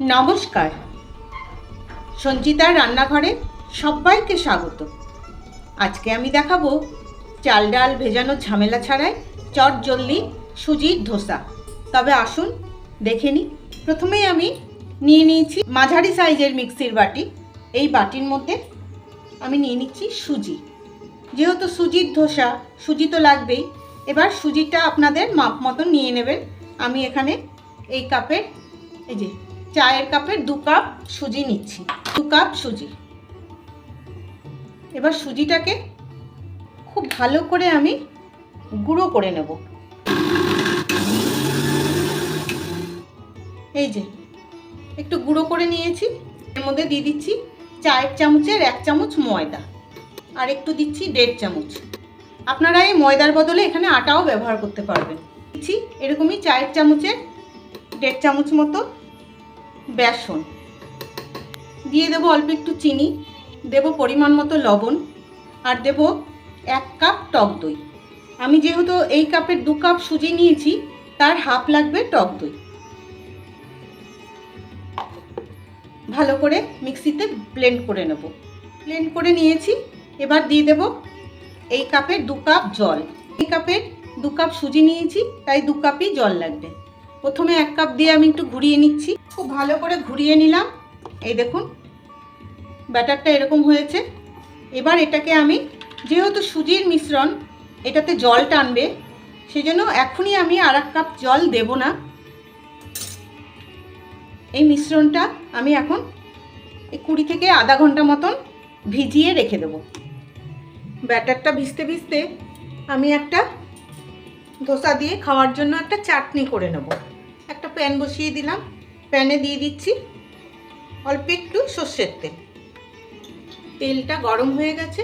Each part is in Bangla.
নমস্কার। সঞ্চিতার রান্নাঘরে সবাইকে স্বাগত। আজকে আমি দেখাবো চাল ডাল ভেজানো ঝামেলা ছাড়াই চট জলদি সুজির ধোসা। তবে আসুন, দেখে নিই। প্রথমেই আমি নিয়ে নিয়েছি মাঝারি সাইজের মিক্সির বাটি। এই বাটির মধ্যে আমি নিয়ে নিচ্ছি সুজি। যেহেতু সুজির ধোসা, সুজি তো লাগবেই। এবার সুজিটা আপনাদের মাপ মতো নিয়ে নেবেন। আমি এখানে এই কাপের, এই যে চায়ের কাপের দু কাপ সুজি নিচ্ছি। দু কাপ সুজি। এবার সুজিটাকে খুব ভালো করে আমি গুঁড়ো করে নেব। এই যে, একটু গুঁড়ো করে নিয়েছি। এর মধ্যে দিয়ে দিচ্ছি চায়ের চামচের এক চামচ ময়দা আর একটু দিচ্ছি দেড় চামচ। আপনারা এই ময়দার বদলে এখানে আটাও ব্যবহার করতে পারবেন। দিচ্ছি এরকমই চায়ের চামচের দেড় চামচ মতো বেসন। দিয়ে দেবো অল্প একটু চিনি, দেব পরিমাণ মতো লবণ, আর দেব এক কাপ টক দই। আমি যেহেতু এই কাপের দু কাপ সুজি নিয়েছি, তার হাফ লাগবে টক দই। ভালো করে মিক্সিতে ব্লেন্ড করে নেব। ব্লেন্ড করে নিয়েছি, এবার দিয়ে দেব এই কাপের দু কাপ জল। এই কাপের দু কাপ সুজি নিয়েছি, তাই দু কাপই জল লাগবে। প্রথমে এক কাপ দিয়ে আমি একটু ঘুরিয়ে নিচ্ছি। খুব ভালো করে ঘুরিয়ে নিলাম। এই দেখুন, ব্যাটারটা এরকম হয়েছে। এবার এটাকে আমি, যেহেতু সুজির মিশ্রণ, এটাতে জল টানবে, সেজন্য এখনই আমি আর এক কাপ জল দেব না। এই মিশ্রণটা আমি এখন কুড়ি থেকে আধা ঘণ্টা মতন ভিজিয়ে রেখে দেব। ব্যাটারটা ভিজতে ভিজতে আমি একটা ধোসা দিয়ে খাওয়ার জন্য একটা চাটনি করে নেব। প্যান বসিয়ে দিলাম। প্যানে দিয়ে দিচ্ছি অল্প একটু সর্ষের তেল। তেলটা গরম হয়ে গেছে।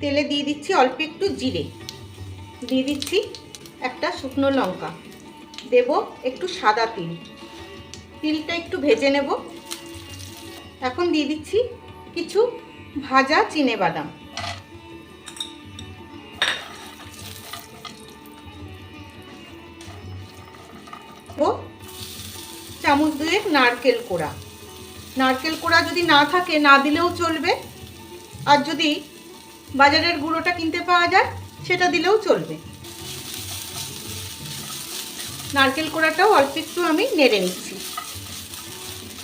তেলে দিয়ে দিচ্ছি অল্প একটু জিরে। দিয়ে দিচ্ছি একটা শুকনো লঙ্কা। দেব একটু সাদা তিল। তিলটা একটু ভেজে নেব। এখন দিয়ে দিচ্ছি কিছু ভাজা চিনে বাদাম। চামচ দুয়েক নারকেল কোড়া। নারকেল কোড়া যদি না থাকে, না দিলেও চলবে। আর যদি বাজারের গুঁড়োটা কিনতে পাওয়া যায়, সেটা দিলেও চলবে। নারকেল কোড়াটাও অল্প একটু আমি নেড়ে নিচ্ছি।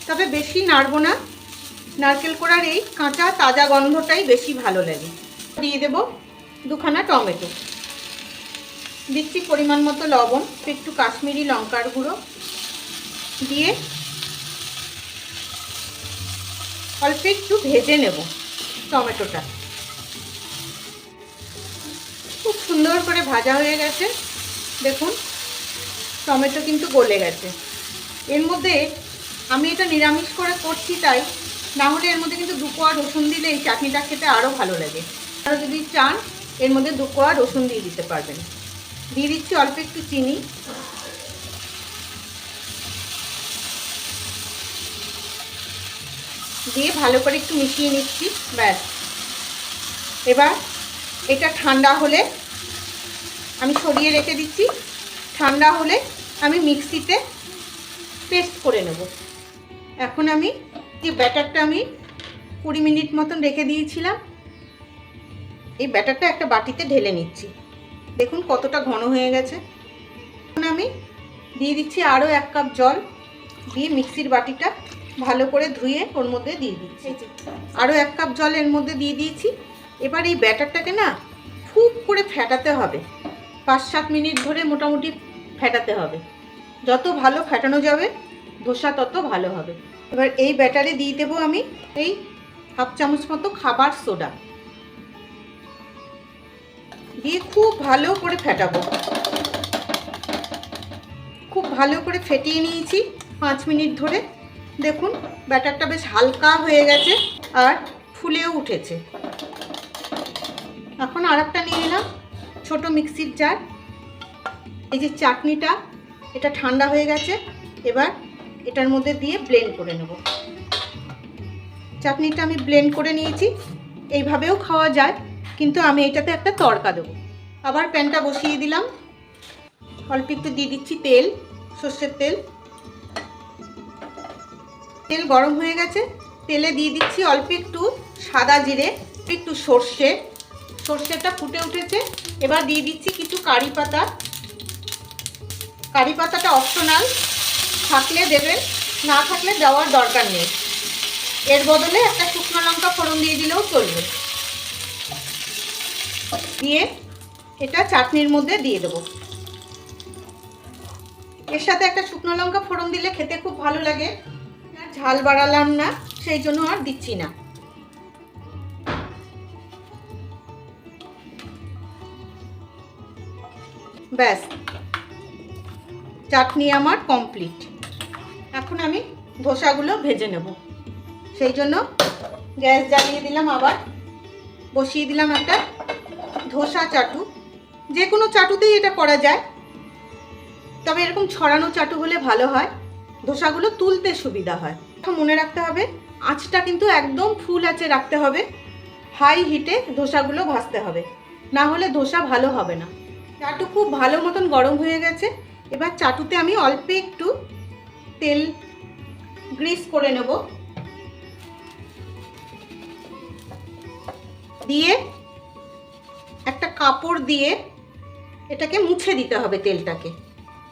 তবে বেশি নাড়বো না। নারকেল কোড়ার এই কাঁচা, তাজা গন্ধটাই বেশি ভালো লাগে। দিয়ে দেব দুখানা টমেটো। দিচ্ছি পরিমাণ মতো লবণ, একটু কাশ্মীরি লঙ্কার গুঁড়ো। দিয়ে অল্প একটু ভেজে নেব টমেটোটা। খুব সুন্দর করে ভাজা হয়ে গেছে। দেখুন, টমেটো কিন্তু গলে গেছে। এর মধ্যে আমি এটা নিরামিষ করে করছি তাই, না হলে এর মধ্যে কিন্তু দু কোয়া রসুন দিলে এই চাটনিটা খেতে আরও ভালো লাগে। আর যদি চান, এর মধ্যে দু কোয়া রসুন দিয়ে দিতে পারবেন। দিয়ে দিচ্ছি অল্প একটু চিনি। দিয়ে ভালো করে একটু মিশিয়ে নিচ্ছি, ব্যাস। এবার এটা ঠান্ডা হলে আমি সরিয়ে রেখে দিচ্ছি। ঠান্ডা হলে আমি মিক্সিতে পেস্ট করে নেব। এখন আমি যে ব্যাটারটা আমি কুড়ি মিনিট মতন রেখে দিয়েছিলাম, এই ব্যাটারটা একটা বাটিতে ঢেলে নিচ্ছি। দেখুন কতটা ঘন হয়ে গেছে। এখন আমি দিয়ে দিচ্ছি আরও এক কাপ জল দিয়ে মিক্সির বাটিটা ভালো করে ধুয়ে ওর মধ্যে দিয়ে দিচ্ছি। আরও এক কাপ জল এর মধ্যে দিয়ে দিয়েছি। এবার এই ব্যাটারটাকে না খুব করে ফেটাতে হবে। পাঁচ সাত মিনিট ধরে মোটামুটি ফেটাতে হবে। যত ভালো ফেটানো যাবে, ধোসা তত ভালো হবে। এবার এই ব্যাটারে দিয়ে দেবো আমি এই হাফ চামচ মতো খাবার সোডা। দিয়ে খুব ভালো করে ফেটাবো। খুব ভালো করে ফেটিয়ে নিয়েছি পাঁচ মিনিট ধরে। দেখুন, ব্যাটারটা বেশ হালকা হয়ে গেছে আর ফুলেও উঠেছে। এখন আর একটা নিয়ে নিলাম ছোটো মিক্সির জার। এই যে চাটনিটা, এটা ঠান্ডা হয়ে গেছে, এবার এটার মধ্যে দিয়ে ব্লেন্ড করে নেব। চাটনিটা আমি ব্লেন্ড করে নিয়েছি, এইভাবেও খাওয়া যায়, কিন্তু আমি এটাতে একটা তড়কা দেবো। আবার প্যানটা বসিয়ে দিলাম। অল্প একটু দিয়ে দিচ্ছি তেল, সর্ষের তেল। তেল গরম হয়ে গেছে। তেলে দিয়ে দিচ্ছি অল্প একটু সাদা জিরে, একটু সর্ষে। সর্ষেটা ফুটে উঠেছে। এবার দিয়ে দিচ্ছি কিছু কারি পাতা। কারি পাতাটা অপশনাল থাকলে দেবেন, না থাকলে দেওয়ার দরকার নেই। এর বদলে একটা শুকনো লঙ্কা ফোড়ন দিয়ে দিলেও চলবে। দিয়ে এটা চাটনির মধ্যে দিয়ে দেবো। এর সাথে একটা শুকনো লঙ্কা ফোড়ন দিলে খেতে খুব ভালো লাগে। ঝাল বাড়ালাম না, সেই জন্য আর দিচ্ছি না। ব্যাস, চাটনি আমার কমপ্লিট এখন আমি ধোসাগুলো ভেজে নেব। সেই জন্য গ্যাস জ্বালিয়ে দিলাম আবার। বসিয়ে দিলাম একটা ধোসা চাটু। যে কোনো চাটুতেই এটা করা যায়। তবে এরকম ছড়ানো চাটু হলে ভালো হয়। ধোসাগুলো তুলতে সুবিধা হয়। মনে রাখতে হবে, আঁচটা কিন্তু একদম ফুল আঁচে রাখতে হবে। হাই হিটে ধোসাগুলো ভাজতে হবে। না হলে ধোসা ভালো হবে না। চাটু খুব ভালো মতন গরম হয়ে গেছে। এবার চাটুতে আমি অল্প একটু তেল গ্রিস করে নেব। দিয়ে একটা কাপড় দিয়ে এটাকে মুছে দিতে হবে তেলটাকে।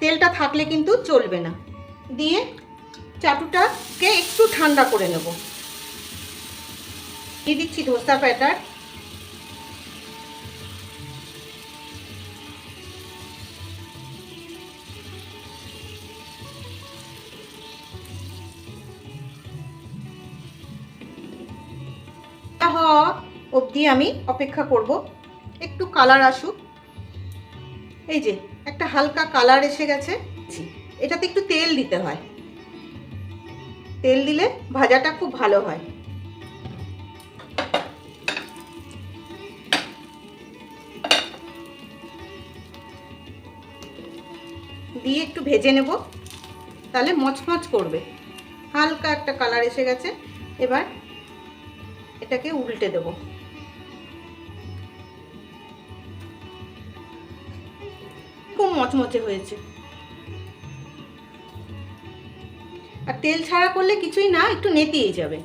তেলটা থাকলে কিন্তু চলবে না। দিয়ে চাটুটাকে একটু ঠান্ডা করে নেব। দিয়ে দিচ্ছি ধোসা প্যাটার হওয়া অবধি আমি অপেক্ষা করব। একটু কালার আসুক। এই যে, একটা হালকা কালার এসে গেছে। এটাতে একটু তেল দিতে হয়। তেল দিলে ভাজাটা খুব ভালো হয়। দিয়ে একটু ভেজে নেব। তাহলে মচমচ করবে। হালকা একটা কালার এসে গেছে। এবার এটাকে উল্টে দেবো। খুব মচমচে হয়েছে। আর তেল ছাড়া করলে কিছুই না, একটু নেতিয়ে যাবে।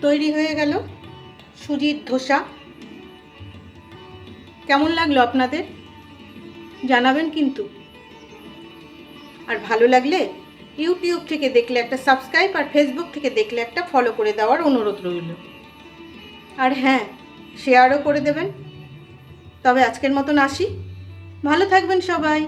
তৈরি হয়ে গেল সুজির ধোসা। কেমন লাগল আপনাদের? জানাবেন কিন্তু। আর ভালো লাগলে ইউটিউব থেকে দেখলে একটা সাবস্ক্রাইব আর ফেসবুক থেকে দেখলে একটা ফলো করে দেওয়ার অনুরোধ রইল। আর হ্যাঁ শেয়ারও করে দেবেন। তবে আজকের মতন আসি। ভালো থাকবেন সবাই।